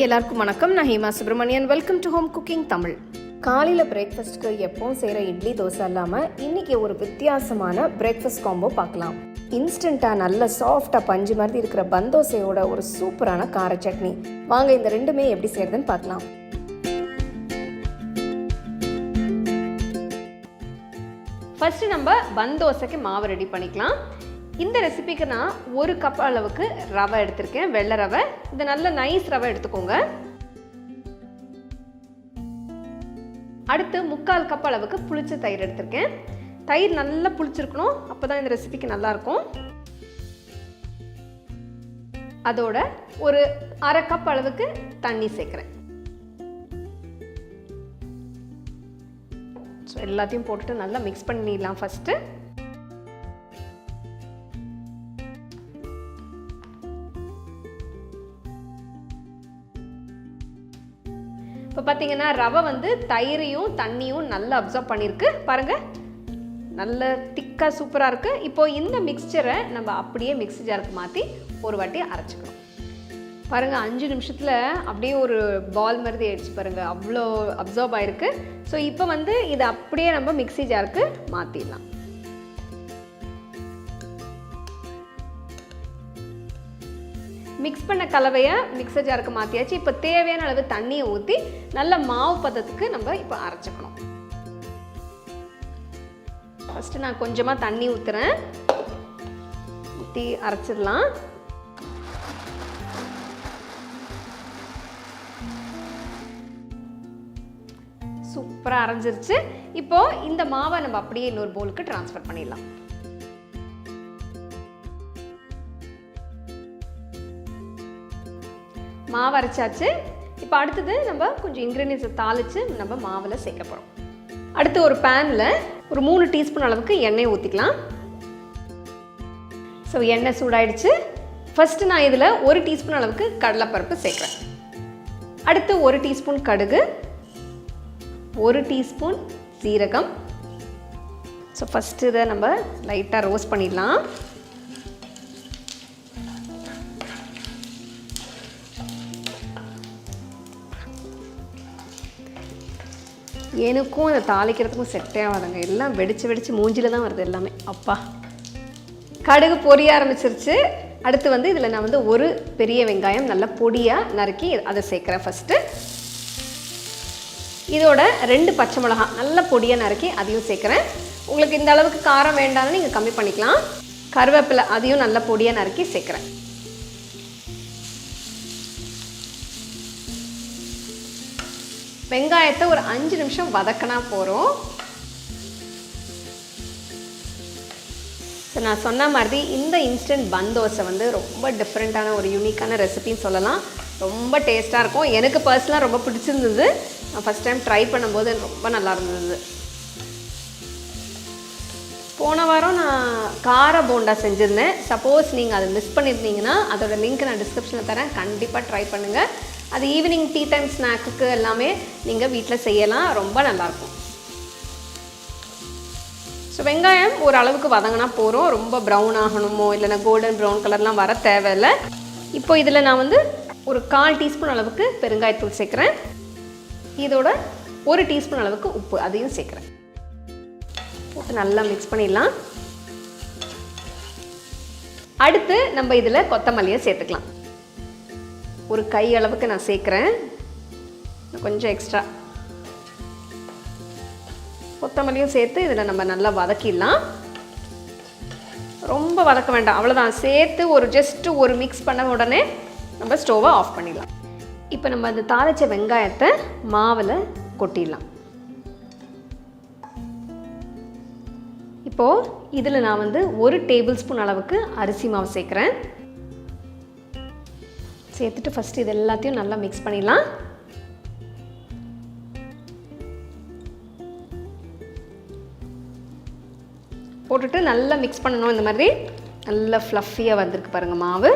எல்லாருக்கும் வணக்கம். நான் Hema Subramanian welcome to home cooking Tamil காலையில் பிரேக்ஃபாஸ்ட்க்கு எப்பவும் செய்கிற இட்லி தோசை இல்லாமல் இன்றைக்கி ஒரு வித்தியாசமான பிரேக்ஃபாஸ்ட் காம்போ பார்க்கலாம். இன்ஸ்டண்ட்டாக நல்ல சாஃப்டாக பஞ்சு மாதிரி இருக்கிற பந்தோசையோட ஒரு சூப்பரான கார சட்னி. வாங்க இந்த ரெண்டுமே எப்படி செய்யறதுன்னு பார்க்கலாம். ஃபஸ்ட்டு நம்ம பந்தோசைக்கு மாவு ரெடி பண்ணிக்கலாம். இந்த ரெசிபிக்கு நான் ஒரு கப் அளவுக்கு ரவை எடுத்திருக்கேன் வெள்ளை ரவை. இது நல்ல நைஸ் ரவை எடுத்துக்கோங்க. அடுத்து முக்கால் கப் அளவுக்கு புளிச்ச தயிர் எடுத்திருக்கேன். தயிர் நல்லா புளிச்சிருக்கணும் அப்போ தான் இந்த ரெசிபிக்கு நல்லாயிருக்கும். அதோட ஒரு அரை கப் அளவுக்கு தண்ணி சேர்க்குறேன். ஸோ எல்லாத்தையும் போட்டுட்டு நல்லா மிக்ஸ் பண்ணிடலாம் ஃபஸ்ட்டு இப்போ பார்த்தீங்கன்னா ரவை வந்து தயிரையும் தண்ணியும் நல்லா அப்சர்வ் பண்ணியிருக்கு. பாருங்கள் நல்ல திக்காக சூப்பராக இருக்குது இப்போது இந்த மிக்சரை நம்ம அப்படியே மிக்ஸி ஜாருக்கு மாற்றி ஒரு வாட்டி அரைச்சிக்கணும். பாருங்கள் அஞ்சு நிமிஷத்தில் அப்படியே ஒரு பால் மாதிரி ஆயிடுச்சு பாருங்கள் அவ்வளோ அப்சர்வ் ஆகிருக்கு ஸோ இப்போ வந்து இதை அப்படியே நம்ம மிக்ஸி ஜாருக்கு மாற்றிடலாம் மிக்ஸ் பண்ண கலவையை மிக்சர் ஜாருக்கு மாற்றியாச்சு இப்போ தேவையான அளவு தண்ணியை ஊற்றி நல்ல மாவு பதத்துக்கு நம்ம இப்போ அரைச்சிக்கணும். ஃபஸ்ட்டு நான் கொஞ்சமாக தண்ணி ஊற்றுறேன் ஊற்றி அரைச்சிடலாம். சூப்பராக அரைஞ்சிருச்சு. இப்போது இந்த மாவை நம்ம அப்படியே இன்னொரு பவுலுக்கு ட்ரான்ஸ்ஃபர் பண்ணிடலாம். மாவு அரைச்சாச்சு. இப்போ அடுத்தது நம்ம கொஞ்சம் இன்க்ரீடியன்ஸை தாளித்து நம்ம மாவில் சேர்க்க போகிறோம் அடுத்து ஒரு பேனில் ஒரு மூணு டீஸ்பூன் அளவுக்கு எண்ணெய் ஊற்றிக்கலாம் ஸோ எண்ணெய் சூடாயிடுச்சு. ஃபஸ்ட்டு நான் இதில் ஒரு டீஸ்பூன் அளவுக்கு கடலைப்பருப்பு சேர்க்குறேன். அடுத்து ஒரு டீஸ்பூன் கடுகு. ஒரு டீஸ்பூன் சீரகம். ஸோ ஃபஸ்ட்டு இதை நம்ம லைட்டாக ரோஸ்ட் பண்ணிடலாம். எனக்கும் அதை தாளிக்கிறதுக்கும் செட்டே ஆகாதுங்க எல்லாம் வெடிச்சு வெடிச்சு மூஞ்சில தான் வருது எல்லாமே. அப்பா. கடுகு பொரிய ஆரம்பிச்சிருச்சு. அடுத்து வந்து இதில் நான் வந்து ஒரு பெரிய வெங்காயம் நல்லா பொடியாக நறுக்கி அதை சேர்க்குறேன் ஃபஸ்ட்டு இதோட ரெண்டு பச்சை மிளகா நல்ல பொடியாக நறுக்கி அதையும் சேர்க்குறேன். உங்களுக்கு இந்த அளவுக்கு காரம் வேண்டாம்னு நீங்கள் கம்மி பண்ணிக்கலாம். கருவேப்பிலை அதையும் நல்ல பொடியாக நறுக்கி சேர்க்குறேன். வெங்காயத்தை ஒரு அஞ்சு நிமிஷம் வதக்கினா போகிறோம் ஸோ நான் சொன்ன மாதிரி இந்த இன்ஸ்டன்ட் பன் தோசை வந்து ரொம்ப டிஃப்ரெண்ட்டான ஒரு யூனிக்கான ரெசிபின்னு சொல்லலாம். ரொம்ப டேஸ்ட்டாக இருக்கும். எனக்கு பர்சனலாக ரொம்ப பிடிச்சிருந்தது. நான் ஃபஸ்ட் டைம் ட்ரை பண்ணும்போது ரொம்ப நல்லா இருந்தது. போன வாரம் நான் கார போண்டா செஞ்சுருந்தேன். சப்போஸ் நீங்கள் அதை மிஸ் பண்ணியிருந்தீங்கன்னா அதோட லிங்க் நான் டிஸ்கிரிப்ஷனில் தரேன். கண்டிப்பாக ட்ரை பண்ணுங்கள் அது ஈவினிங் டீ டைம் ஸ்நாக்குக்கு எல்லாமே நீங்கள் வீட்டில் செய்யலாம். ரொம்ப நல்லாயிருக்கும் ஸோ வெங்காயம் ஒரு அளவுக்கு வதங்கினா போகிறோம் ரொம்ப ப்ரௌன் ஆகணுமோ இல்லைனா கோல்டன் ப்ரௌன் கலர்லாம் வர தேவையில்லை. இப்போ இதில் நான் வந்து ஒரு கால் டீஸ்பூன் அளவுக்கு பெருங்காயத்தூள் சேர்க்குறேன். இதோட ஒரு டீஸ்பூன் அளவுக்கு உப்பு அதையும் சேர்க்குறேன். போட்டு நல்லா மிக்ஸ் பண்ணிடலாம். அடுத்து நம்ம இதில் கொத்தமல்லியை சேர்த்துக்கலாம். ஒரு கை அளவுக்கு நான் சேர்க்குறேன். கொஞ்சம் எக்ஸ்ட்ரா கொத்தமல்லியும் சேர்த்து இதில் நம்ம நல்லா வதக்கிடலாம். ரொம்ப வதக்க வேண்டாம். அவ்வளோதான் சேர்த்து ஒரு ஜஸ்ட்டு ஒரு மிக்ஸ் பண்ண உடனே நம்ம ஸ்டோவை ஆஃப் பண்ணிடலாம். இப்போ நம்ம அந்த தாளித்த வெங்காயத்தை மாவில் கொட்டிடலாம். இப்போது இதில் நான் வந்து ஒரு டேபிள் ஸ்பூன் அளவுக்கு அரிசி மாவு சேர்க்குறேன். சேர்த்துட்டு ஃபஸ்ட்டு இது எல்லாத்தையும் நல்லா மிக்ஸ் பண்ணிடலாம். போட்டுட்டு நல்லா மிக்ஸ் பண்ணணும் இந்த மாதிரி. நல்லா ஃப்ளஃபியாக வந்திருக்கு பாருங்கள் மாவு.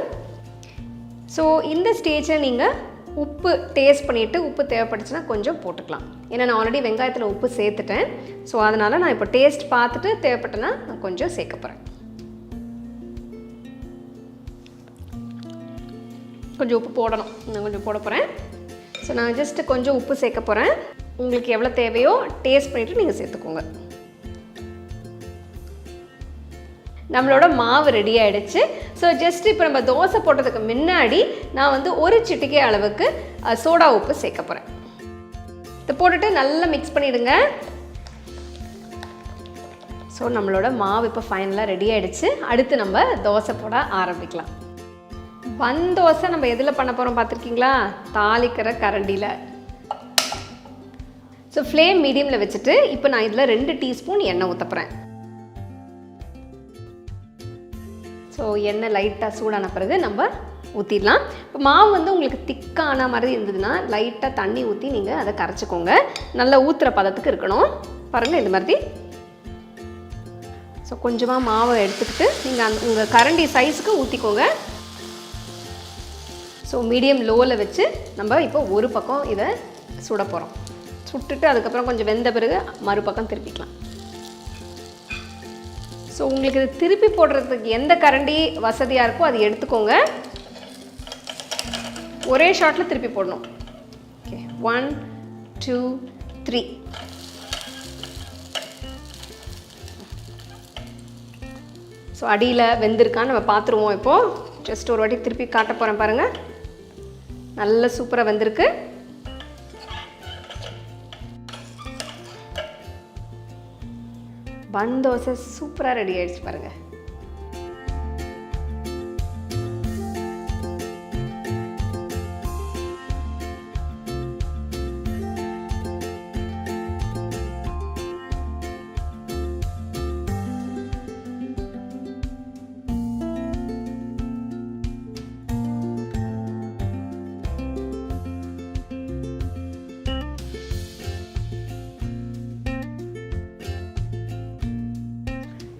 ஸோ இந்த ஸ்டேஜை நீங்கள் உப்பு டேஸ்ட் பண்ணிவிட்டு உப்பு தேவைப்பட்டுச்சுன்னா கொஞ்சம் போட்டுக்கலாம். ஏன்னா நான் ஆல்ரெடி வெங்காயத்தில் உப்பு சேர்த்துட்டேன். ஸோ அதனால் நான் இப்போ டேஸ்ட் பார்த்துட்டு தேவைப்பட்டேன்னா நான் கொஞ்சம் சேர்க்க போகிறேன் கொஞ்சம் உப்பு போடணும். நான் கொஞ்சம் போட போகிறேன் ஸோ நான் ஜஸ்ட்டு கொஞ்சம் உப்பு சேர்க்க போகிறேன் உங்களுக்கு எவ்வளோ தேவையோ டேஸ்ட் பண்ணிவிட்டு நீங்கள் சேர்த்துக்கோங்க. நம்மளோட மாவு ரெடி ஆகிடுச்சு ஸோ ஜஸ்ட் இப்போ நம்ம தோசை போட்டதுக்கு முன்னாடி நான் வந்து ஒரு சிட்டிகை அளவுக்கு சோடா உப்பு சேர்க்க போகிறேன் இதை போட்டுட்டு நல்லா மிக்ஸ் பண்ணிவிடுங்க ஸோ நம்மளோட மாவு இப்போ ஃபைனலாக ரெடி ஆகிடுச்சு அடுத்து நம்ம தோசை போட ஆரம்பிக்கலாம். பந்தோசை நம்ம எதில் பண்ண போகிறோம் பார்த்துருக்கீங்களா? தாளிக்கிற கரண்டியில். ஸோ ஃப்ளேம் மீடியமில் வச்சுட்டு இப்போ நான் இதில் ரெண்டு டீஸ்பூன் எண்ணெய் ஊற்றப்புறேன் ஸோ எண்ணெய் லைட்டாக சூடான பிறகு நம்ம ஊற்றிடலாம் இப்போ மாவு வந்து உங்களுக்கு திக்கான மாதிரி இருந்ததுன்னா லைட்டாக தண்ணி ஊற்றி நீங்கள் அதை கரைச்சிக்கோங்க. நல்லா ஊற்றுற பதத்துக்கு இருக்கணும். பாருங்கள் இந்த மாதிரி. ஸோ கொஞ்சமாக மாவை எடுத்துக்கிட்டு நீங்கள் அந்த உங்கள் கரண்டி சைஸுக்கு ஊற்றிக்கோங்க ஸோ மீடியம் லோவில் வச்சு நம்ம இப்போ ஒரு பக்கம் இதை சுட போகிறோம் சுட்டுட்டு அதுக்கப்புறம் கொஞ்சம் வெந்த பிறகு மறுபக்கம் திருப்பிக்கலாம். ஸோ உங்களுக்கு இது திருப்பி போடுறதுக்கு எந்த கரண்டி வசதியாக இருக்கோ அது எடுத்துக்கோங்க. ஒரே ஷாட்டில் திருப்பி போடணும். Okay one two three so அடியில் வெந்திருக்கான்னு நம்ம பார்த்துருவோம் இப்போது ஜஸ்ட் ஒரு வாட்டி திருப்பி காட்ட போகிறேன் பாருங்கள் நல்ல சூப்பராக வந்திருக்கு. பன் தோசை சூப்பராக ரெடி ஆயிடுச்சு பாருங்கள்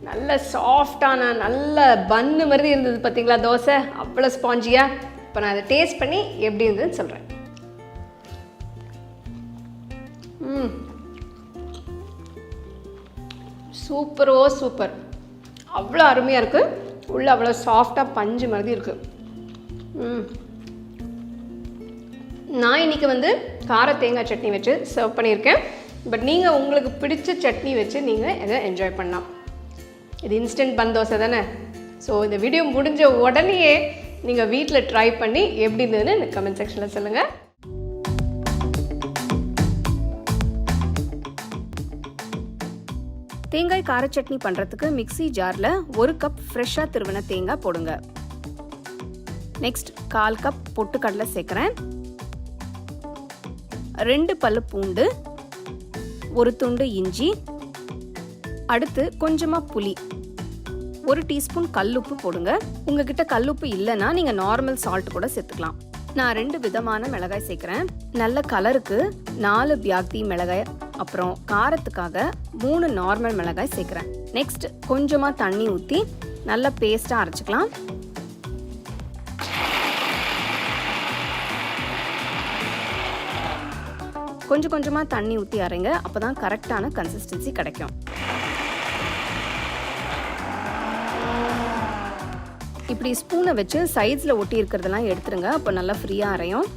நல்ல சாஃப்டான நல்ல பன்னு மாதிரி இருந்தது பார்த்தீங்களா தோசை? அவ்வளோ ஸ்பாஞ்சியாக இப்போ நான் அதை டேஸ்ட் பண்ணி எப்படி இருந்ததுன்னு சொல்கிறேன் ம். சூப்பரோ சூப்பர். அவ்வளோ அருமையாக இருக்குது உள்ளே அவ்வளோ சாஃப்டாக பஞ்சு மாதிரி இருக்குது ம். நான் இன்னைக்கு வந்து கார தேங்காய் சட்னி வச்சு சர்வ் பண்ணியிருக்கேன். பட் நீங்கள் உங்களுக்கு பிடிச்ச சட்னி வச்சு நீங்கள் இதை என்ஜாய் பண்ணலாம். இது இன்ஸ்டன்ட் பன் தோசை தானே? ஸோ இந்த வீடியோ முடிஞ்ச உடனேயே நீங்கள் வீட்டில் ட்ரை பண்ணி எப்படி இருந்ததுன்னு எனக்கு கமெண்ட் செக்ஷனில் சொல்லுங்கள் தேங்காய் கார சட்னி பண்ணுறதுக்கு மிக்ஸி ஜாரில் ஒரு கப் ஃப்ரெஷ்ஷாக திருவின தேங்காய் போடுங்க. நெக்ஸ்ட் கால் கப் பொட்டுக்கடலை சேர்க்குறேன். ரெண்டு பல்லு பூண்டு ஒரு துண்டு இஞ்சி அடுத்து கொஞ்சமாக புளி. ஒரு டீஸ்பூன் கல்லுப்பு போடுங்க. உங்ககிட்ட கல்லுப்பு இல்லைன்னா நீங்கள் நார்மல் சால்ட் கூட சேர்த்துக்கலாம். நான் ரெண்டு விதமான மிளகாய் சேர்க்குறேன். நல்ல கலருக்கு நாலு பியாக்தி மிளகாய் அப்புறம் காரத்துக்காக மூணு நார்மல் மிளகாய் சேர்க்குறேன். நெக்ஸ்ட் கொஞ்சமாக தண்ணி ஊற்றி நல்லா பேஸ்ட்டாக அரைச்சிக்கலாம். கொஞ்சம் கொஞ்சமாக தண்ணி ஊற்றி அரைங்க. அப்போ தான் கரெக்டான கன்சிஸ்டன்சி கிடைக்கும். இப்படி ஸ்பூனை வச்சு சைட்ஸில் ஒட்டி இருக்கிறதெல்லாம் எடுத்துருங்க. அப்போ நல்லா ஃப்ரீயாக அரையும்.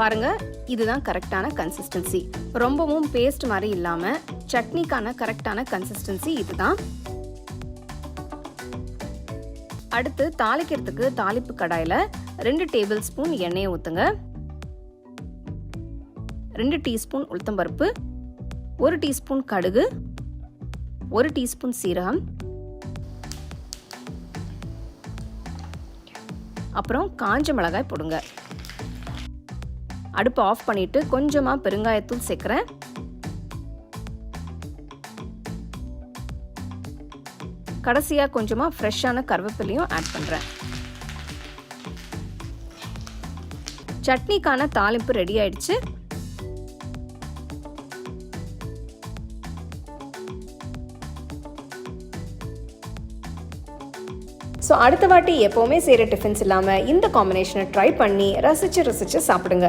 பாருங்க இதுதான் கரெக்டான கன்சிஸ்டன்சி ரொம்பவும் பேஸ்ட் மாதிரி இல்லாமல் சட்னிக்கான கரெக்டான கன்சிஸ்டன்சி இதுதான். அடுத்து தாளிக்கிறதுக்கு தாளிப்பு கடாயில் ரெண்டு டேபிள் ஸ்பூன் எண்ணெயை ஊற்றுங்க ரெண்டு டீஸ்பூன் உளுத்தம்பருப்பு ஒரு டீஸ்பூன் கடுகு ஒரு டீஸ்பூன் சீரகம் அப்புறம் காஞ்ச மிளகாய் போடுங்க. அடுப்பு ஆஃப் பண்ணிட்டு கொஞ்சமாக பெருங்காயத்தூள் சேர்க்குறேன். கடைசியாக கொஞ்சமாக ஃப்ரெஷ்ஷான கருவேப்பிலையும் ஆட் பண்ணுறேன் சட்னிக்கான தாளிப்பு ரெடி ஆயிடுச்சு. ஸோ அடுத்த வாட்டி எப்போவுமே செய்கிற டிஃபன்ஸ் இல்லாமல் இந்த காம்பினேஷனை ட்ரை பண்ணி ரசித்து ரசித்து சாப்பிடுங்க.